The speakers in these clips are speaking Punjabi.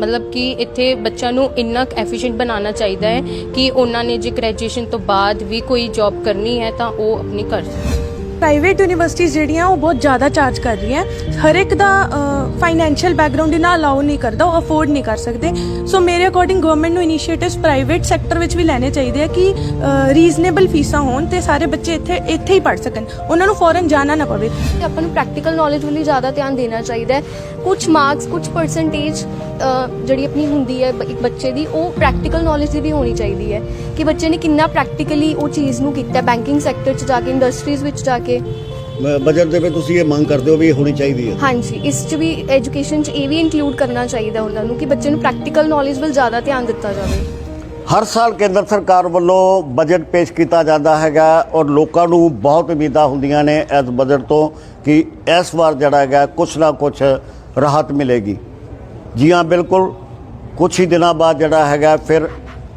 ਮਤਲਬ ਕਿ ਇੱਥੇ ਬੱਚਿਆਂ ਨੂੰ ਇੰਨਾ ਐਫੀਸ਼ੀਐਂਟ ਬਣਾਉਣਾ ਚਾਹੀਦਾ ਹੈ ਕਿ ਉਹਨਾਂ ਨੇ ਜੇ ਗ੍ਰੈਜੂਏਸ਼ਨ ਤੋਂ ਬਾਅਦ ਵੀ ਕੋਈ ਜੌਬ ਕਰਨੀ ਹੈ ਤਾਂ ਉਹ ਆਪਣੀ ਕਰ ਸਕਣ। ਪ੍ਰਾਈਵੇਟ ਯੂਨੀਵਰਸਿਟੀਜ਼ ਜਿਹੜੀਆਂ ਉਹ ਬਹੁਤ ਜ਼ਿਆਦਾ ਚਾਰਜ ਕਰ ਰਹੀਆਂ। ਹਰ ਇੱਕ ਦਾ ਫਾਈਨੈਂਸ਼ੀਅਲ ਬੈਕਗ੍ਰਾਉਂਡ ਇਹਨਾਂ ਅਲਾਉ ਨਹੀਂ ਕਰਦਾ ਉਹ ਅਫੋਰਡ ਨਹੀਂ ਕਰ ਸਕਦੇ। ਸੋ ਮੇਰੇ ਅਕੋਰਡਿੰਗ ਗਵਰਨਮੈਂਟ ਨੂੰ ਇਨੀਸ਼ੀਏਟਿਵਸ ਪ੍ਰਾਈਵੇਟ ਸੈਕਟਰ ਵਿੱਚ ਵੀ ਲੈਣੇ ਚਾਹੀਦੇ ਆ ਕਿ ਰੀਜ਼ਨੇਬਲ ਫੀਸਾਂ ਹੋਣ ਤੇ ਸਾਰੇ ਬੱਚੇ ਇੱਥੇ ਇੱਥੇ ਹੀ ਪੜ ਸਕਣ। ਉਹਨਾਂ ਨੂੰ ਫੋਰਨ ਜਾਣਾ ਨਾ ਪਵੇ। ਆਪਾਂ ਨੂੰ ਪ੍ਰੈਕਟੀਕਲ ਨੌਲੇਜ ਵੱਲ ਜ਼ਿਆਦਾ ਧਿਆਨ ਦੇਣਾ ਚਾਹੀਦਾ ਹੈ। ਕੁਝ ਮਾਰਕਸ ਕੁਝ ਪਰਸੈਂਟੇਜ ਜਿਹੜੀ ਆਪਣੀ ਹੁੰਦੀ ਹੈ ਇੱਕ ਬੱਚੇ ਦੀ ਉਹ ਪ੍ਰੈਕਟੀਕਲ ਨੌਲੇਜ ਦੀ ਵੀ ਹੋਣੀ ਚਾਹੀਦੀ ਹੈ ਕਿ ਬੱਚੇ ਨੇ ਕਿੰਨਾ ਪ੍ਰੈਕਟੀਕਲੀ ਉਹ ਚੀਜ਼ ਨੂੰ ਕੀਤਾ ਬੈਂਕਿੰਗ ਸੈਕਟਰ 'ਚ ਜਾ ਕੇ ਇੰਡਸਟਰੀਜ਼ ਵਿੱਚ ਜਾ ਕੇ। ਬਜਟ ਦੇ ਵਿੱਚ ਤੁਸੀਂ ਇਹ ਮੰਗ ਕਰਦੇ ਹੋ ਵੀ ਇਹ ਹੋਣੀ ਚਾਹੀਦੀ ਹੈ? ਹਾਂਜੀ ਇਸ 'ਚ ਵੀ ਐਜੂਕੇਸ਼ਨ 'ਚ ਇਹ ਵੀ ਇਨਕਲੂਡ ਕਰਨਾ ਚਾਹੀਦਾ ਉਹਨਾਂ ਨੂੰ ਕਿ ਬੱਚੇ ਨੂੰ ਪ੍ਰੈਕਟੀਕਲ ਨੌਲੇਜ ਵੱਲ ਜ਼ਿਆਦਾ ਧਿਆਨ ਦਿੱਤਾ ਜਾਵੇ। ਹਰ ਸਾਲ ਕੇਂਦਰ ਸਰਕਾਰ ਵੱਲੋਂ ਬਜਟ ਪੇਸ਼ ਕੀਤਾ ਜਾਂਦਾ ਹੈਗਾ ਔਰ ਲੋਕਾਂ ਨੂੰ ਬਹੁਤ ਉਮੀਦਾਂ ਹੁੰਦੀਆਂ ਨੇ ਇਸ ਬਜਟ ਤੋਂ ਕਿ ਇਸ ਵਾਰ ਜਿਹੜਾ ਹੈਗਾ ਕੁਛ ਨਾ ਕੁਛ ਰਾਹਤ ਮਿਲੇਗੀ। ਜੀ ਹਾਂ, ਬਿਲਕੁਲ। ਕੁਛ ਹੀ ਦਿਨਾਂ ਬਾਅਦ ਜਿਹੜਾ ਹੈਗਾ, ਫਿਰ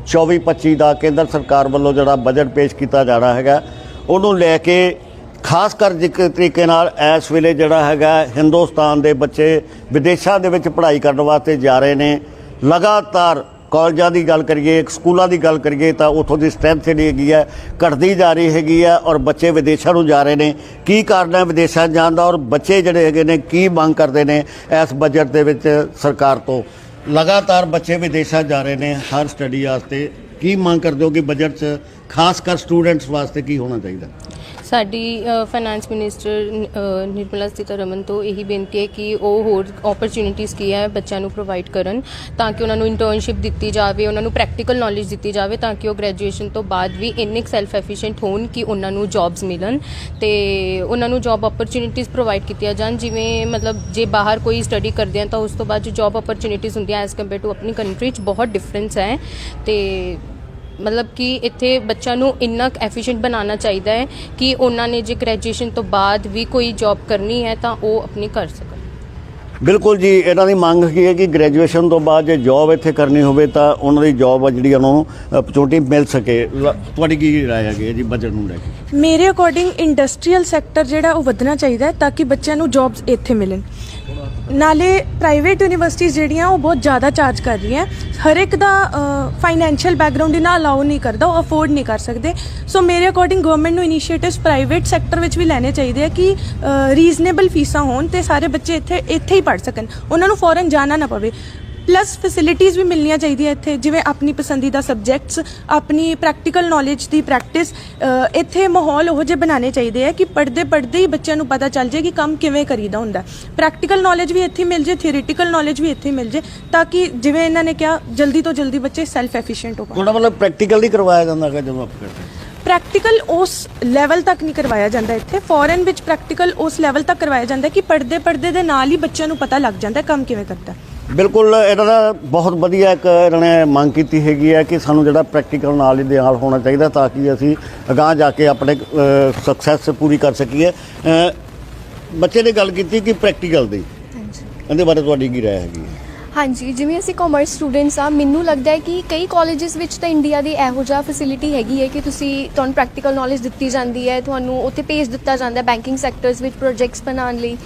24 25 ਦਾ ਕੇਂਦਰ ਸਰਕਾਰ ਵੱਲੋਂ ਜਿਹੜਾ ਬਜਟ ਪੇਸ਼ ਕੀਤਾ ਜਾਣਾ ਹੈਗਾ, ਉਹਨੂੰ ਲੈ ਕੇ ਖਾਸ ਕਰ ਜਿਕ ਤਰੀਕੇ ਨਾਲ ਇਸ ਵੇਲੇ ਜਿਹੜਾ ਹੈਗਾ, ਹਿੰਦੁਸਤਾਨ ਦੇ ਬੱਚੇ ਵਿਦੇਸ਼ਾਂ ਦੇ ਵਿੱਚ ਪੜ੍ਹਾਈ ਕਰਨ ਵਾਸਤੇ ਜਾ ਰਹੇ ਨੇ। ਲਗਾਤਾਰ ਕਾਲਜਾਂ ਦੀ ਗੱਲ ਕਰੀਏ ਸਕੂਲਾਂ ਦੀ ਗੱਲ ਕਰੀਏ, ਤਾਂ ਉੱਥੋਂ ਦੀ ਸਟਰੈਂਥ ਜਿਹੜੀ ਹੈਗੀ ਹੈ, ਘਟਦੀ ਜਾ ਰਹੀ ਹੈਗੀ ਹੈ ਔਰ ਬੱਚੇ ਵਿਦੇਸ਼ਾਂ ਨੂੰ ਜਾ ਰਹੇ ਨੇ। ਕੀ ਕਾਰਨ ਹੈ ਵਿਦੇਸ਼ਾਂ ਜਾਣ ਦਾ ਔਰ ਬੱਚੇ ਜਿਹੜੇ ਹੈਗੇ ਨੇ, ਕੀ ਮੰਗ ਕਰਦੇ ਨੇ ਇਸ ਬਜਟ ਦੇ ਵਿੱਚ ਸਰਕਾਰ ਤੋਂ? ਲਗਾਤਾਰ ਬੱਚੇ ਵਿਦੇਸ਼ਾਂ ਜਾ ਰਹੇ ਨੇ ਹਰ ਸਟੱਡੀ ਵਾਸਤੇ। ਕੀ ਮੰਗ ਕਰਦੇ ਹੋ ਕਿ ਬਜਟ 'ਚ ਖਾਸ ਕਰ ਸਟੂਡੈਂਟਸ ਵਾਸਤੇ ਕੀ ਹੋਣਾ ਚਾਹੀਦਾ? ਸਾਡੀ ਫਾਈਨੈਂਸ ਮਿਨਿਸਟਰ ਨਿਰਮਲਾ ਸੀਤਾਰਮਨ ਤੋਂ ਇਹੀ ਬੇਨਤੀ ਹੈ ਕਿ ਉਹ ਹੋਰ ਓਪਰਚ्युनिटीज ਕੀ ਹੈ ਬੱਚਿਆਂ ਨੂੰ ਪ੍ਰੋਵਾਈਡ ਕਰਨ, ਤਾਂ ਕਿ ਉਹਨਾਂ ਨੂੰ ਇੰਟਰਨਸ਼ਿਪ ਦਿੱਤੀ ਜਾਵੇ, ਉਹਨਾਂ ਨੂੰ ਪ੍ਰੈਕਟੀਕਲ ਨੌਲੇਜ ਦਿੱਤੀ ਜਾਵੇ, ਤਾਂ ਕਿ ਉਹ ਗ੍ਰੈਜੂਏਸ਼ਨ ਤੋਂ ਬਾਅਦ ਵੀ ਇੰਨੇ ਸੈਲਫ ਐਫੀਸ਼ੀਐਂਟ ਹੋਣ ਕਿ ਉਹਨਾਂ ਨੂੰ ਜੌਬਸ ਮਿਲਣ। ਤੇ ਉਹਨਾਂ ਨੂੰ ਜੌਬ ਓਪਰਚ्युनिटीज ਪ੍ਰੋਵਾਈਡ ਕੀਤੀਆਂ ਜਾਣ, ਜਿਵੇਂ ਮਤਲਬ ਜੇ ਬਾਹਰ ਕੋਈ ਸਟੱਡੀ ਕਰਦੇ ਆ ਤਾਂ ਉਸ ਤੋਂ ਬਾਅਦ ਜੋ ਜੌਬ ਓਪਰਚ्युनिटीज ਹੁੰਦੀਆਂ ਐਸ ਕੰਪੇਅਰ ਟੂ ਆਪਣੀ ਕੰਟਰੀ 'ਚ ਬਹੁਤ ਡਿਫਰੈਂਸ ਹੈ। ਤੇ ਮਤਲਬ ਕਿ ਇੱਥੇ ਬੱਚਿਆਂ ਨੂੰ ਇੰਨਾ ਐਫੀਸ਼ੀਐਂਟ ਬਣਾਉਣਾ ਚਾਹੀਦਾ ਹੈ ਕਿ ਉਹਨਾਂ ਨੇ ਜੇ ਗ੍ਰੈਜੂਏਸ਼ਨ ਤੋਂ ਬਾਅਦ ਵੀ ਕੋਈ ਜੌਬ ਕਰਨੀ ਹੈ ਤਾਂ ਉਹ ਆਪਣੀ ਕਰ ਸਕਣ। ਬਿਲਕੁਲ ਜੀ ਇਹਨਾਂ ਦੀ ਮੰਗ ਕੀ ਹੈ ਕਿ ਗ੍ਰੈਜੂਏਸ਼ਨ ਤੋਂ ਬਾਅਦ ਜੇ ਜੌਬ ਇੱਥੇ ਕਰਨੀ ਹੋਵੇ ਤਾਂ ਉਹਨਾਂ ਦੀ ਜੌਬ ਆ ਜਿਹੜੀ ਉਹਨਾਂ ਨੂੰ ਅਪਰਚੂਨਿਟੀ ਮਿਲ ਸਕੇ। ਤੁਹਾਡੀ ਕੀ ਰਾਏ ਹੈਗੀ ਹੈ ਜੀ ਬਜਟ ਨੂੰ ਲੈ ਕੇ? ਮੇਰੇ ਅਕੋਰਡਿੰਗ ਇੰਡਸਟਰੀਅਲ ਸੈਕਟਰ ਜਿਹੜਾ ਉਹ ਵਧਣਾ ਚਾਹੀਦਾ ਹੈ ਤਾਂ ਕਿ ਬੱਚਿਆਂ ਨੂੰ ਜੌਬਸ ਇੱਥੇ ਮਿਲਣ। ਨਾਲੇ ਪ੍ਰਾਈਵੇਟ ਯੂਨੀਵਰਸਿਟੀਜ਼ ਜਿਹੜੀਆਂ ਉਹ ਬਹੁਤ ਜ਼ਿਆਦਾ ਚਾਰਜ ਕਰ ਰਹੀਆਂ ਹਰ ਇੱਕ ਦਾ ਫਾਈਨੈਂਸ਼ੀਅਲ ਬੈਕਗ੍ਰਾਉਂਡ ਇਹਨਾਂ ਅਲਾਉ ਨਹੀਂ ਕਰਦਾ, ਉਹ ਅਫੋਰਡ ਨਹੀਂ ਕਰ ਸਕਦੇ। ਸੋ ਮੇਰੇ ਅਕੋਰਡਿੰਗ ਗਵਰਨਮੈਂਟ ਨੂੰ ਇਨੀਸ਼ੀਏਟਿਵਸ ਪ੍ਰਾਈਵੇਟ ਸੈਕਟਰ ਵਿੱਚ ਵੀ ਲੈਣੇ ਚਾਹੀਦੇ ਆ ਕਿ ਰੀਜ਼ਨੇਬਲ ਫੀਸਾਂ ਹੋਣ ਤੇ ਸਾਰੇ ਬੱਚੇ ਇੱਥੇ ਇੱਥੇ ਹੀ ਪੜ੍ਹ ਸਕਣ। ਉਹਨਾਂ ਨੂੰ ਫੋਰਨ ਜਾਣਾ ਨਾ ਪਵੇ। ਪਲੱਸ ਫੈਸਿਲਿਟੀਆਂ ਵੀ ਮਿਲਣੀਆਂ ਚਾਹੀਦੀਆਂ ਇੱਥੇ ਜਿਵੇਂ ਆਪਣੀ ਪਸੰਦੀਦਾ ਸਬਜੈਕਟਸ ਆਪਣੀ ਪ੍ਰੈਕਟੀਕਲ ਨੌਲੇਜ ਦੀ ਪ੍ਰੈਕਟਿਸ ਇੱਥੇ ਮਾਹੌਲ ਉਹ ਜਿਹੇ ਬਣਾਉਣੇ ਚਾਹੀਦੇ ਆ ਕਿ ਪੜ੍ਹਦੇ ਪੜ੍ਹਦੇ ਹੀ ਬੱਚਿਆਂ ਨੂੰ ਪਤਾ ਚੱਲ ਜਾਏ ਕਿ ਕੰਮ ਕਿਵੇਂ ਕਰੀਦਾ ਹੁੰਦਾ। ਪ੍ਰੈਕਟੀਕਲ ਨੌਲੇਜ ਵੀ ਇੱਥੇ ਮਿਲ ਜੇ ਥਿਓਰੀਟੀਕਲ ਨੌਲੇਜ ਵੀ ਇੱਥੇ ਮਿਲ ਜੇ ਤਾਂ ਕਿ ਜਿਵੇਂ ਇਹਨਾਂ ਨੇ ਕਿਹਾ ਜਲਦੀ ਤੋਂ ਜਲਦੀ ਬੱਚੇ ਸੈਲਫ ਐਫੀਸ਼ੀਐਂਟ ਹੋ ਪਾਣ ਤੁਹਾਡਾ ਮਤਲਬ ਪ੍ਰੈਕਟੀਕਲ ਨਹੀਂ ਕਰਵਾਇਆ ਜਾਂਦਾ ਹੈਗਾ ਜਦੋਂ ਆਪਾਂ ਕਰਦੇ। ਹਾਂ। ਪ੍ਰੈਕਟੀਕਲ ਉਸ ਲੈਵਲ ਤੱਕ ਨਹੀਂ ਕਰਵਾਇਆ ਜਾਂਦਾ ਇੱਥੇ। ਫੋਰਨ ਵਿੱਚ ਪ੍ਰੈਕਟੀਕਲ ਉਸ ਲੈਵਲ ਤੱਕ ਕਰਵਾਇਆ ਜਾਂਦਾ ਕਿ ਪੜ੍ਹਦੇ ਪੜ੍ਹਦੇ ਦੇ ਨਾਲ ਹੀ ਬੱਚਿਆਂ ਨੂੰ ਪਤਾ ਲੱਗ ਜਾਂਦਾ ਕੰਮ ਕਿਵੇਂ ਕਰਦਾ। ਬਿਲਕੁਲ ਇਹਨਾਂ ਦਾ ਬਹੁਤ ਵਧੀਆ ਇੱਕ ਇਹਨਾਂ ਨੇ ਮੰਗ ਕੀਤੀ ਹੈਗੀ ਹੈ ਕਿ ਸਾਨੂੰ ਜਿਹੜਾ ਪ੍ਰੈਕਟੀਕਲ ਨਾਲ ਦੇ ਨਾਲ ਹੋਣਾ ਚਾਹੀਦਾ ਤਾਂ ਕਿ ਅਸੀਂ ਅਗਾਂਹ ਜਾ ਕੇ ਆਪਣੇ ਸਕਸੈਸ ਪੂਰੀ ਕਰ ਸਕੀਏ। ਅ, ਬੱਚੇ ਨੇ ਗੱਲ ਕੀਤੀ ਕਿ ਪ੍ਰੈਕਟੀਕਲ ਦੀ। ਹਾਂਜੀ। ਇਹਦੇ ਬਾਰੇ ਤੁਹਾਡੀ ਕੀ ਰਾਏ ਹੈਗੀ ਹੈ? ਹਾਂਜੀ ਜਿਵੇਂ ਅਸੀਂ ਕਾਮਰਸ ਸਟੂਡੈਂਟਸ ਆ ਮੈਨੂੰ ਲੱਗਦਾ ਹੈ ਕਿ ਕਈ ਕਾਲਜਸ ਵਿੱਚ ਤਾਂ ਇੰਡੀਆ ਦੀ ਇਹੋ ਜਿਹਾ ਫੈਸਿਲਿਟੀ ਹੈਗੀ ਹੈ ਕਿ ਤੁਸੀਂ ਤੁਹਾਨੂੰ ਪ੍ਰੈਕਟੀਕਲ ਨੌਲੇਜ ਦਿੱਤੀ ਜਾਂਦੀ ਹੈ ਤੁਹਾਨੂੰ ਉੱਥੇ ਭੇਜ ਦਿੱਤਾ ਜਾਂਦਾ ਹੈ ਬੈਂਕਿੰਗ ਸੈਕਟਰਸ ਵਿੱਚ ਪ੍ਰੋਜੈਕਟਸ ਬਣਾਉਣ ਲਈ।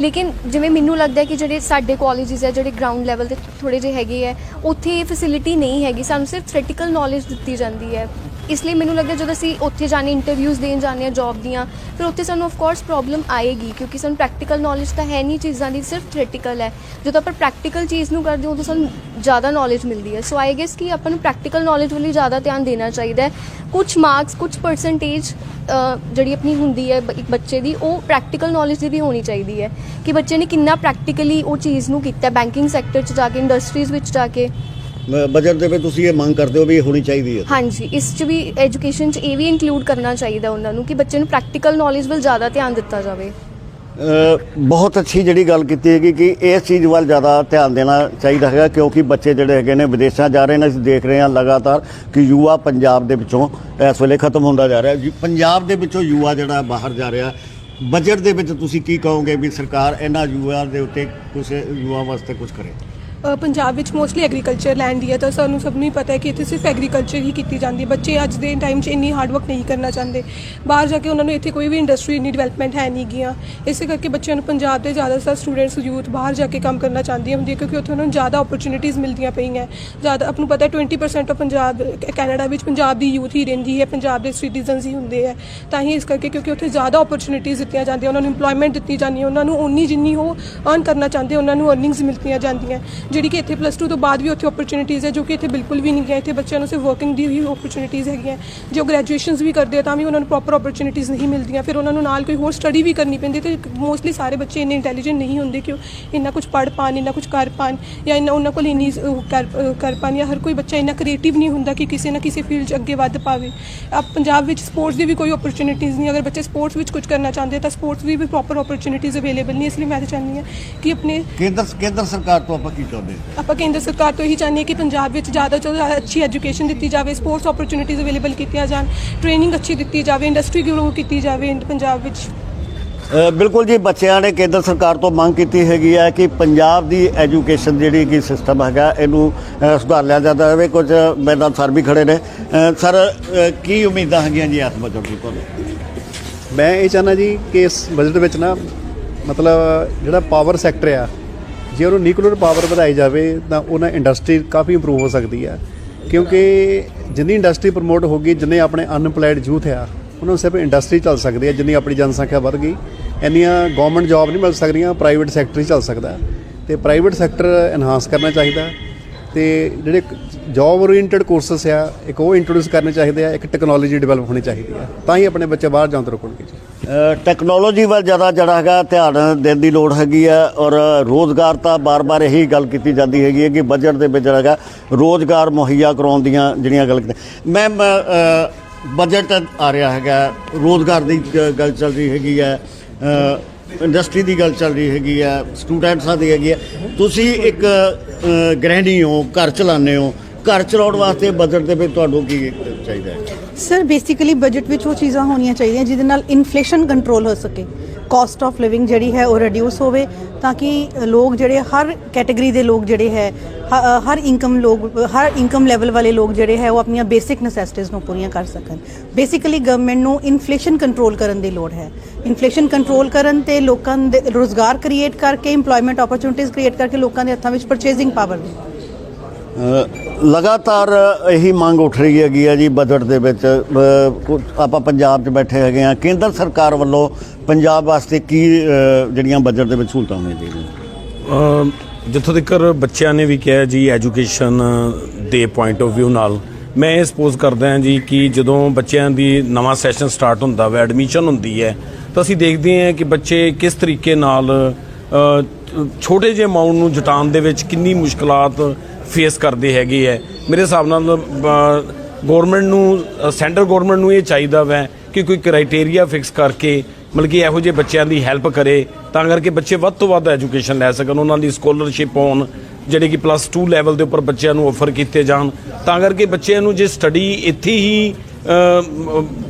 ਲੇਕਿਨ ਜਿਵੇਂ ਮੈਨੂੰ ਲੱਗਦਾ ਹੈ ਕਿ ਜਿਹੜੇ ਸਾਡੇ ਕਾਲਜਸ ਹੈ, ਜਿਹੜੇ ਗਰਾਊਂਡ ਲੈਵਲ ਤੇ ਥੋੜੇ ਜਿਹੇ ਹੈਗੇ ਹੈ, ਉੱਥੇ ਇਹ ਫੈਸਿਲਿਟੀ ਨਹੀਂ ਹੈਗੀ। ਸਾਨੂੰ ਸਿਰਫ ਥਿਓਰੀਟੀਕਲ ਨੌਲੇਜ ਦਿੱਤੀ ਜਾਂਦੀ ਹੈ। ਇਸ ਲਈ ਮੈਨੂੰ ਲੱਗਦਾ ਜਦੋਂ ਅਸੀਂ ਉੱਥੇ ਜਾਣੇ ਇੰਟਰਵਿਊਜ਼ ਦੇਣ ਜਾਂਦੇ ਆ ਜੌਬ ਦੀਆਂ, ਫਿਰ ਉੱਥੇ ਸਾਨੂੰ ਆਫ ਕੋਰਸ ਪ੍ਰੋਬਲਮ ਆਏਗੀ, ਕਿਉਂਕਿ ਸਾਨੂੰ ਪ੍ਰੈਕਟੀਕਲ ਨੌਲੇਜ ਤਾਂ ਹੈ ਨਹੀਂ ਚੀਜ਼ਾਂ ਦੀ, ਸਿਰਫ ਥਿਓਰੀਟੀਕਲ ਹੈ। ਜਦੋਂ ਆਪਾਂ ਪ੍ਰੈਕਟੀਕਲ ਚੀਜ਼ ਨੂੰ ਕਰਦੇ ਹਾਂ, ਉਦੋਂ ਸਾਨੂੰ ਜ਼ਿਆਦਾ ਨੌਲੇਜ ਮਿਲਦੀ ਹੈ। ਸੋ ਆਈ ਗੈਸ ਕਿ ਆਪਾਂ ਨੂੰ ਪ੍ਰੈਕਟੀਕਲ ਨੌਲੇਜ ਵੱਲ ਜ਼ਿਆਦਾ ਧਿਆਨ ਦੇਣਾ ਚਾਹੀਦਾ ਹੈ। ਕੁਝ ਮਾਰਕਸ ਕੁਝ ਪਰਸੈਂਟੇਜ ਜਿਹੜੀ ਆਪਣੀ ਹੁੰਦੀ ਹੈ ਇੱਕ ਬੱਚੇ ਦੀ, ਉਹ ਪ੍ਰੈਕਟੀਕਲ ਨੌਲੇਜ ਦੀ ਵੀ ਹੋਣੀ ਚਾਹੀਦੀ ਹੈ। ਕਿ ਬੱਚੇ ਨੇ ਕਿੰਨਾ ਪ੍ਰੈਕਟੀਕਲੀ ਉਹ ਚੀਜ਼ ਨੂੰ ਕੀਤਾ ਬੈਂਕਿੰਗ ਸੈਕਟਰ 'ਚ ਜਾ ਕੇ ਇੰਡਸਟਰੀਜ਼ ਵਿੱਚ ਜਾ ਕੇ। ਬਜਟ ਦੇ ਵਿੱਚ ਤੁਸੀਂ ਇਹ ਮੰਗ ਕਰਦੇ ਹੋ ਵੀ ਇਹ ਹੋਣੀ ਚਾਹੀਦੀ ਹੈ। ਹਾਂਜੀ ਇਸ 'ਚ ਵੀ ਐਜੂਕੇਸ਼ਨ 'ਚ ਇਹ ਵੀ ਇਨਕਲੂਡ ਕਰਨਾ ਚਾਹੀਦਾ ਉਹਨਾਂ ਨੂੰ ਕਿ ਬੱਚੇ ਨੂੰ ਪ੍ਰੈਕਟੀਕਲ ਨੌਲੇਜ ਵੱਲ ਜ਼ਿਆਦਾ ਧਿਆਨ ਦਿੱਤਾ ਜਾਵੇ। ਬਹੁਤ ਅੱਛੀ ਜਿਹੜੀ ਗੱਲ ਕੀਤੀ ਹੈਗੀ ਕਿ ਇਸ ਚੀਜ਼ ਵੱਲ ਜ਼ਿਆਦਾ ਧਿਆਨ ਦੇਣਾ ਚਾਹੀਦਾ ਹੈਗਾ ਕਿਉਂਕਿ ਬੱਚੇ ਜਿਹੜੇ ਹੈਗੇ ਨੇ ਵਿਦੇਸ਼ਾਂ ਜਾ ਰਹੇ ਨੇ ਅਸੀਂ ਦੇਖ ਰਹੇ ਹਾਂ ਲਗਾਤਾਰ ਕਿ ਯੂਵਾ ਪੰਜਾਬ ਦੇ ਵਿੱਚੋਂ ਇਸ ਵੇਲੇ ਖਤਮ ਹੁੰਦਾ ਜਾ ਰਿਹਾ। ਜੀ ਪੰਜਾਬ ਦੇ ਵਿੱਚੋਂ ਯੂਵਾ ਜਿਹੜਾ ਬਾਹਰ ਜਾ ਰਿਹਾ। ਬਜਟ ਦੇ ਵਿੱਚ ਤੁਸੀਂ ਕੀ ਕਹੋਗੇ ਵੀ ਸਰਕਾਰ ਇਹਨਾਂ ਯੂਵਾ ਦੇ ਉੱਤੇ ਕੁਝ ਯੂਵਾ ਵਾਸਤੇ ਕੁਝ ਕਰੇ? ਪੰਜਾਬ ਵਿੱਚ ਮੋਸਟਲੀ ਐਗਰੀਕਲਚਰ ਲੈਂਡ ਹੀ ਹੈ, ਤਾਂ ਸਾਨੂੰ ਸਭ ਨੂੰ ਹੀ ਪਤਾ ਹੈ ਕਿ ਇੱਥੇ ਸਿਰਫ ਐਗਰੀਕਲਚਰ ਹੀ ਕੀਤੀ ਜਾਂਦੀ ਹੈ। ਬੱਚੇ ਅੱਜ ਦੇ ਟਾਈਮ 'ਚ ਇੰਨੀ ਹਾਰਡ ਵਰਕ ਨਹੀਂ ਕਰਨਾ ਚਾਹੁੰਦੇ। ਬਾਹਰ ਜਾ ਕੇ ਉਹਨਾਂ ਨੂੰ ਇੱਥੇ ਕੋਈ ਵੀ ਇੰਡਸਟਰੀ ਇੰਨੀ ਡਿਵੈਲਪਮੈਂਟ ਹੈ ਨਹੀਂ ਗੀਆਂ। ਇਸੇ ਕਰਕੇ ਬੱਚਿਆਂ ਨੂੰ ਪੰਜਾਬ ਦੇ ਜ਼ਿਆਦਾ ਜ਼ਿਆਦਾਤਰ ਸਟੂਡੈਂਟਸ ਯੂਥ ਬਾਹਰ ਜਾ ਕੇ ਕੰਮ ਕਰਨਾ ਚਾਹੁੰਦੀਆਂ ਹੁੰਦੀਆਂ ਕਿਉਂਕਿ ਉੱਥੇ ਉਹਨਾਂ ਨੂੰ ਜ਼ਿਆਦਾ ਓਪਰਚ्युनिटीज ਮਿਲਦੀਆਂ ਪਈਆਂ ਜ਼ਿਆਦਾ ਆਪ ਨੂੰ ਪਤਾ ਹੈ 20% ਆਫ ਪੰਜਾਬ, ਕੈਨੇਡਾ ਵਿੱਚ ਪੰਜਾਬ ਦੀ ਯੂਥ ਹੀ ਰਹਿੰਦੀ ਹੈ, ਪੰਜਾਬ ਦੇ ਸਿਟੀਜ਼ਨਸ ਹੀ ਹੁੰਦੇ ਹੈ। ਤਾਂ ਹੀ ਇਸ ਕਰਕੇ ਕਿਉਂਕਿ ਉੱਥੇ ਜ਼ਿਆਦਾ ਓਪਰਚ्युनिटीज ਦਿੱਤੀਆਂ ਜਾਂਦੀਆਂ, ਉਹਨਾਂ ਨੂੰ ਏਮਪਲੋਇਮੈਂਟ ਦਿੱਤੀ ਜਾਂਦੀ ਹੈ, ਉਹਨਾਂ ਨੂੰ ਉਨੀ ਜਿੰਨੀ ਉਹ ਅਰਨ ਕਰਨਾ ਚਾਹੁੰਦੇ, ਉਹਨਾਂ ਨੂੰ ਅਰਨਿੰਗਸ ਮਿਲਦੀਆਂ ਜਾਂਦੀਆਂ। ਜਿਹੜੀ ਕਿ ਇੱਥੇ ਪਲੱਸ 2 ਤੋਂ ਬਾਅਦ ਵੀ ਉੱਥੇ ਓਪਰਚ्युनिटीज ਹੈ, ਜੋ ਕਿ ਇੱਥੇ ਬਿਲਕੁਲ ਵੀ ਨਹੀਂ ਹੈ। ਇੱਥੇ ਬੱਚਿਆਂ ਨੂੰ ਸਿਰਫ ਵਰਕਿੰਗ ਦੀ ਹੀ ਓਪਰਚ्युनिटीज ਹੈਗੀਆਂ। ਜੋ ਗ੍ਰੈਜੂਏਸ਼ਨਸ ਵੀ ਕਰਦੇ ਆ, ਤਾਂ ਵੀ ਉਹਨਾਂ ਨੂੰ ਪ੍ਰੋਪਰ ਓਪਰਚ्युनिटीज ਨਹੀਂ ਮਿਲਦੀਆਂ। ਫਿਰ ਉਹਨਾਂ ਨੂੰ ਨਾਲ ਕੋਈ ਹੋਰ ਸਟੱਡੀ ਵੀ ਕਰਨੀ ਪੈਂਦੀ ਤੇ ਮੋਸਟਲੀ ਸਾਰੇ ਬੱਚੇ ਇੰਨੇ ਇੰਟੈਲੀਜੈਂਟ ਨਹੀਂ ਹੁੰਦੇ ਕਿ ਇੰਨਾ ਕੁਝ ਪੜ ਪਾਣ, ਇੰਨਾ ਕੁਝ ਕਰ ਪਾਣ ਜਾਂ ਇੰਨਾ ਉਹਨਾਂ ਕੋਲ ਇੰਨੀ ਕਰ ਪਾਣ ਜਾਂ ਹਰ ਕੋਈ ਬੱਚਾ ਇੰਨਾ ਕ੍ਰੀਏਟਿਵ ਨਹੀਂ ਹੁੰਦਾ ਕਿ ਕਿਸੇ ਨਾ ਕਿਸੇ ਫੀਲਡ 'ਚ ਅੱਗੇ ਵੱਧ ਪਾਵੇ। ਆ ਪੰਜਾਬ ਵਿੱਚ ਸਪੋਰਟਸ ਦੀ ਵੀ ਕੋਈ ਓਪਰਚ्युनिटीज ਨਹੀਂ। ਅਗਰ ਬੱਚੇ ਸਪੋਰਟਸ ਵਿੱਚ ਕੁਝ ਕਰਨਾ ਚਾਹੁੰਦੇ ਤਾਂ ਸਪੋਰਟਸ ਵੀ ਪ੍ਰੋਪਰ ਓਪਰਚ्युनिटीज ਅਵੇਲੇਬਲ ਨਹੀਂ। ਇਸ ਲਈ ਮੈਂ ਤਾਂ ਚਾਹੁੰਦੀ ਹਾਂ ਕਿ ਆਪਣੇ ਕੇਂਦਰ ਕੇਂਦਰ ਸਰਕਾਰ ਤੋਂ ਆਪਾਂ ਕੀ ਚਾਹੁੰਦੇ ਚਾਹੁੰਦੇ ਹਾਂ ਆਪਾਂ ਕੇਂਦਰ ਸਰਕਾਰ ਤੋਂ ਇਹੀ ਚਾਹੁੰਦੇ ਹਾਂ ਕਿ ਪੰਜਾਬ ਵਿੱਚ ਜ਼ਿਆਦਾ ਤੋਂ ਜ਼ਿਆਦਾ ਅੱਛੀ ਐਜੂਕੇਸ਼ਨ ਦਿੱਤੀ ਜਾਵੇ ਸਪੋਰਟਸ ਓਪਰਚੁਨਿਟੀਜ਼ ਅਵੇਲੇਬਲ ਕੀਤੀਆਂ ਜਾਣ ਟ੍ਰੇਨਿੰਗ ਅੱਛੀ ਦਿੱਤੀ ਜਾਵੇ ਇੰਡਸਟਰੀ ਗਰੋ ਕੀਤੀ ਜਾਵੇ ਪੰਜਾਬ ਵਿੱਚ। ਬਿਲਕੁਲ ਜੀ ਬੱਚਿਆਂ ਨੇ ਕੇਂਦਰ ਸਰਕਾਰ ਤੋਂ ਮੰਗ ਕੀਤੀ ਹੈਗੀ ਹੈ ਕਿ ਪੰਜਾਬ ਦੀ ਐਜੂਕੇਸ਼ਨ ਜਿਹੜੀ ਕਿ ਸਿਸਟਮ ਹੈਗਾ ਇਹਨੂੰ ਸੁਧਾਰ ਲਿਆ ਜਾਂਦਾ ਹੋਵੇ ਕੁਝ ਮੈਦਾਨ ਸਰ ਵੀ ਖੜੇ ਨੇ। ਸਰ ਕੀ ਉਮੀਦਾਂ ਹੈਗੀਆਂ ਜੀ ਇਸ ਬਜਟ ਤੋਂ ਮੈਂ ਇਹ ਚਾਹਨਾ ਜੀ ਕਿ ਇਸ ਬਜਟ ਵਿੱਚ ਨਾ ਮਤਲਬ ਜਿਹੜਾ ਪਾਵਰ ਸੈਕਟਰ ਆ ਜੇ ਉਹਨੂੰ ਨਿਊਕਲੀਅਰ ਪਾਵਰ ਵਧਾਈ ਜਾਵੇ, ਤਾਂ ਉਹਨਾਂ ਇੰਡਸਟਰੀ ਕਾਫੀ ਇੰਪਰੂਵ ਹੋ ਸਕਦੀ ਹੈ। ਕਿਉਂਕਿ ਜਿੰਨੀ ਇੰਡਸਟਰੀ ਪ੍ਰਮੋਟ ਹੋਗੀ ਜਿੰਨੇ ਆਪਣੇ ਅਨਪਲਾਈਡ ਯੂਥ ਆ, ਉਹਨਾਂ ਨੂੰ ਸਿਰਫ ਇੰਡਸਟਰੀ ਚੱਲ ਸਕਦੀ ਹੈ, ਜਿੰਨੀ ਆਪਣੀ ਜਨਸੰਖਿਆ ਵੱਧ ਗਈ। ਇੰਨੀਆਂ ਗਵਰਨਮੈਂਟ ਜੌਬ ਨਹੀਂ ਮਿਲ ਸਕਦੀਆਂ ਪ੍ਰਾਈਵੇਟ ਸੈਕਟਰ ਹੀ ਚੱਲ ਸਕਦਾ। ਤੇ ਪ੍ਰਾਈਵੇਟ ਸੈਕਟਰ ਐਨਹਾਂਸ ਕਰਨਾ ਚਾਹੀਦਾ। ਤੇ ਜਿਹੜੇ ਜੌਬ ਓਰੀਐਂਟਡ ਕੋਰਸਸ ਆ, ਇੱਕ ਉਹ ਇੰਟਰੋਡਿਊਸ ਕਰਨੇ ਚਾਹੀਦੇ ਆ, ਇੱਕ ਟੈਕਨੋਲੋਜੀ ਡਿਵੈਲਪ ਹੋਣੀ ਚਾਹੀਦੀ ਆ। ਤਾਂ ਹੀ ਆਪਣੇ ਬੱਚੇ ਬਾਹਰ ਜਾਣ ਤੋਂ ਰੁਕਣਗੇ ਜੀ। ਟੈਕਨੋਲੋਜੀ ਵੱਲ ਜ਼ਿਆਦਾ ਜਿਹੜਾ ਹੈਗਾ, ਧਿਆਨ ਦੇਣ ਦੀ ਲੋੜ ਹੈਗੀ ਹੈ ਔਰ ਰੋਜ਼ਗਾਰ ਤਾਂ ਬਾਰ-ਬਾਰ ਇਹੀ ਗੱਲ ਕੀਤੀ ਜਾਂਦੀ ਹੈਗੀ ਹੈ ਕਿ ਬਜਟ ਦੇ ਵਿੱਚ ਜਿਹੜਾ ਹੈਗਾ, ਰੋਜ਼ਗਾਰ ਮੁਹੱਈਆ ਕਰਾਉਣ ਦੀਆਂ ਜਿਹੜੀਆਂ ਗੱਲ ਕੀਤੀ ਮੈਂ ਬਜਟ ਆ ਰਿਹਾ ਹੈਗਾ, ਰੋਜ਼ਗਾਰ ਦੀ ਗੱਲ ਚੱਲ ਰਹੀ ਹੈਗੀ ਹੈ। ਇੰਡਸਟਰੀ ਦੀ ਗੱਲ ਚੱਲ ਰਹੀ ਹੈਗੀ ਹੈ ਸਟੂਡੈਂਟਸਾਂ ਦੀ ਹੈਗੀ ਹੈ ਤੁਸੀਂ ਇੱਕ ਗ੍ਰਹਿਣੀ ਹੋ, ਘਰ ਚਲਾਉਂਦੇ ਹੋ, ਘਰ ਚਲਾਉਣ ਵਾਸਤੇ ਬਜਟ ਦੇ ਵਿੱਚ ਤੁਹਾਨੂੰ ਕੀ ਚਾਹੀਦਾ ਹੈ? ਸਰ ਬੇਸਿਕਲੀ ਬਜਟ ਵਿੱਚ ਉਹ ਚੀਜ਼ਾਂ ਹੋਣੀਆਂ ਚਾਹੀਦੀਆਂ ਜਿਹਦੇ ਨਾਲ ਇਨਫਲੇਸ਼ਨ ਕੰਟਰੋਲ ਹੋ ਸਕੇ। ਕਾਸਟ ਆਫ ਲਿਵਿੰਗ ਜਿਹੜੀ ਹੈ ਉਹ ਰਿਡਿਊਸ ਹੋਵੇ ਤਾਂ ਕਿ ਲੋਕ ਜਿਹੜੇ ਹਰ ਕੈਟਾਗਰੀ ਦੇ ਲੋਕ ਜਿਹੜੇ ਹੈ ਹਰ ਇਨਕਮ ਲੋਕ, ਹਰ ਇਨਕਮ ਲੈਵਲ ਵਾਲੇ ਲੋਕ ਜਿਹੜੇ ਹੈ ਉਹ ਆਪਣੀਆਂ ਬੇਸਿਕ ਨੈਸੈਸਿਟੀਜ਼ ਨੂੰ ਪੂਰੀਆਂ ਕਰ ਸਕਣ। ਬੇਸਿਕਲੀ ਗਵਰਨਮੈਂਟ ਨੂੰ ਇਨਫਲੇਸ਼ਨ ਕੰਟਰੋਲ ਕਰਨ ਦੀ ਲੋੜ ਹੈ। ਇਨਫਲੇਸ਼ਨ ਕੰਟਰੋਲ ਕਰਨ ਤੇ ਲੋਕਾਂ ਦੇ ਰੋਜ਼ਗਾਰ ਕ੍ਰੀਏਟ ਕਰਕੇ, EMPLOYMENT ਓਪਰਚੁਨਿਟੀਜ਼ ਕ੍ਰੀਏਟ ਕਰਕੇ ਲੋਕਾਂ ਦੇ ਹੱਥਾਂ ਵਿੱਚ ਪਰਚੇਸਿੰਗ ਪਾਵਰ ਦੇ। ਲਗਾਤਾਰ ਇਹੀ ਮੰਗ ਉੱਠ ਰਹੀ ਹੈਗੀ ਹੈ ਜੀ ਬਜਟ ਦੇ ਵਿੱਚ। ਆਪਾਂ ਪੰਜਾਬ 'ਚ ਬੈਠੇ ਹੈਗੇ ਆ। ਕੇਂਦਰ ਸਰਕਾਰ ਵੱਲੋਂ ਪੰਜਾਬ ਵਾਸਤੇ ਕੀ ਜਿਹੜੀਆਂ ਬਜਟ ਦੇ ਵਿੱਚ ਸਹੂਲਤਾਂ ਹੋਣੀਆਂ ਚਾਹੀਦੀਆਂ? ਜਿੱਥੋਂ ਤੱਕ ਬੱਚਿਆਂ ਨੇ ਵੀ ਕਿਹਾ ਜੀ ਐਜੂਕੇਸ਼ਨ ਦੇ ਪੁਆਇੰਟ ਆਫ View ਨਾਲ, ਮੈਂ ਇਹ ਸਪੋਜ਼ ਕਰਦਾ ਹਾਂ ਜੀ ਕਿ ਜਦੋਂ ਬੱਚਿਆਂ ਦੀ ਨਵਾਂ ਸੈਸ਼ਨ ਸਟਾਰਟ ਹੁੰਦਾ ਵੈ ਐਡਮਿਸ਼ਨ ਹੁੰਦੀ ਹੈ, ਤਾਂ ਅਸੀਂ ਦੇਖਦੇ ਹਾਂ ਕਿ ਬੱਚੇ ਕਿਸ ਤਰੀਕੇ ਨਾਲ ਛੋਟੇ ਜਿਹੇ ਅਮਾਉਂਟ ਨੂੰ ਜਟਾਉਣ ਦੇ ਵਿੱਚ ਕਿੰਨੀ ਮੁਸ਼ਕਲਾਤ ਫੇਸ ਕਰਦੇ ਹੈਗੇ ਹੈ। ਮੇਰੇ ਹਿਸਾਬ ਨਾਲ ਗਵਰਨਮੈਂਟ ਨੂੰ ਸੈਂਟਰ ਗਵਰਨਮੈਂਟ ਨੂੰ ਇਹ ਚਾਹੀਦਾ ਵੈ ਕਿ ਕੋਈ ਕ੍ਰਾਈਟੇਰੀਆ ਫਿਕਸ ਕਰਕੇ ਮਤਲਬ ਕਿ ਇਹੋ ਜਿਹੇ ਬੱਚਿਆਂ ਦੀ ਹੈਲਪ ਕਰੇ, ਤਾਂ ਕਰਕੇ ਬੱਚੇ ਵੱਧ ਤੋਂ ਵੱਧ ਐਜੂਕੇਸ਼ਨ ਲੈ ਸਕਣ, ਉਹਨਾਂ ਦੀ ਸਕਾਲਰਸ਼ਿਪ ਹੋਣ, ਜਿਹੜੇ ਕਿ ਪਲੱਸ 2 ਲੈਵਲ ਦੇ ਉੱਪਰ ਬੱਚਿਆਂ ਨੂੰ ਆਫਰ ਕੀਤੇ ਜਾਣ। ਤਾਂ ਕਰਕੇ ਬੱਚਿਆਂ ਨੂੰ ਜੇ ਸਟੱਡੀ ਇੱਥੇ ਹੀ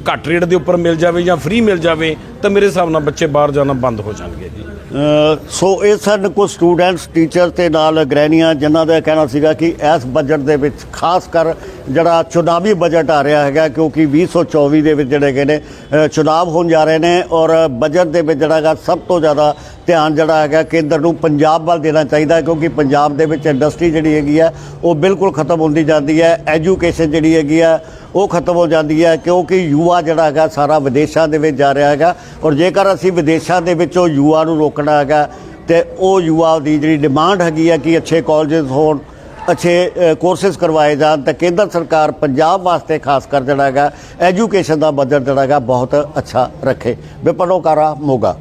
ਘੱਟ ਰੇਟ ਦੇ ਉੱਪਰ ਮਿਲ ਜਾਵੇ ਜਾਂ ਫ੍ਰੀ ਮਿਲ ਜਾਵੇ, ਤਾਂ ਮੇਰੇ ਹਿਸਾਬ ਨਾਲ ਬੱਚੇ ਬਾਹਰ ਜਾਣਾ ਬੰਦ ਹੋ ਜਾਣਗੇ ਜੀ। ਸੋ ਇਹ ਸਨ ਕੁਝ ਸਟੂਡੈਂਟਸ ਟੀਚਰ ਤੇ ਨਾਲ ਗ੍ਰਹਿਣੀਆਂ ਜਿਨ੍ਹਾਂ ਦਾ ਕਹਿਣਾ ਸੀਗਾ ਕਿ ਇਸ ਬਜਟ ਦੇ ਵਿੱਚ ਖਾਸ ਕਰ ਜਿਹੜਾ ਚੁਣਾਵੀ ਬਜਟ ਆ ਰਿਹਾ ਹੈਗਾ, ਕਿਉਂਕਿ 2024 ਦੇ ਵਿੱਚ ਜਿਹੜੇ ਹੈਗੇ ਨੇ ਚੁਣਾਵ ਹੋਣ ਜਾ ਰਹੇ ਨੇ ਔਰ ਬਜਟ ਦੇ ਵਿੱਚ ਜਿਹੜਾ ਹੈਗਾ ਸਭ ਤੋਂ ਜ਼ਿਆਦਾ ਧਿਆਨ ਜਿਹੜਾ ਹੈਗਾ ਕੇਂਦਰ ਨੂੰ ਪੰਜਾਬ ਵੱਲ ਦੇਣਾ ਚਾਹੀਦਾ ਕਿਉਂਕਿ ਪੰਜਾਬ ਦੇ ਵਿੱਚ ਇੰਡਸਟਰੀ ਜਿਹੜੀ ਹੈਗੀ ਆ ਉਹ ਬਿਲਕੁਲ ਖਤਮ ਹੁੰਦੀ ਜਾਂਦੀ ਹੈ ਐਜੂਕੇਸ਼ਨ ਜਿਹੜੀ ਹੈਗੀ ਆ ਉਹ ਖਤਮ ਹੋ ਜਾਂਦੀ ਹੈ, ਕਿਉਂਕਿ ਯੂਵਾ ਜਿਹੜਾ ਹੈਗਾ ਸਾਰਾ ਵਿਦੇਸ਼ਾਂ ਦੇ ਵਿੱਚ ਜਾ ਰਿਹਾ ਹੈਗਾ ਔਰ ਜੇਕਰ ਅਸੀਂ ਵਿਦੇਸ਼ਾਂ ਦੇ ਵਿੱਚੋਂ ਯੂਵਾ ਨੂੰ ਰੋਕਣਾ ਹੈਗਾ ਤੇ ਉਹ ਯੂਵਾ ਦੀ ਜਿਹੜੀ ਡਿਮਾਂਡ ਹੈਗੀ ਹੈ ਕਿ ਅੱਛੇ ਕਾਲਜਸ ਹੋਣ, ਅੱਛੇ ਕੋਰਸਸ ਕਰਵਾਏ ਜਾਣ ਤਾਂ ਕੇਂਦਰ ਸਰਕਾਰ ਪੰਜਾਬ ਵਾਸਤੇ ਖਾਸ ਕਰ ਜਿਹੜਾ ਹੈਗਾ ਐਜੂਕੇਸ਼ਨ ਦਾ ਬਜਟ ਜਿਹੜਾ ਹੈਗਾ ਬਹੁਤ ਅੱਛਾ ਰੱਖੇ। ਵਿਪਨੋਕਾਰਾ ਮੋਗਾ।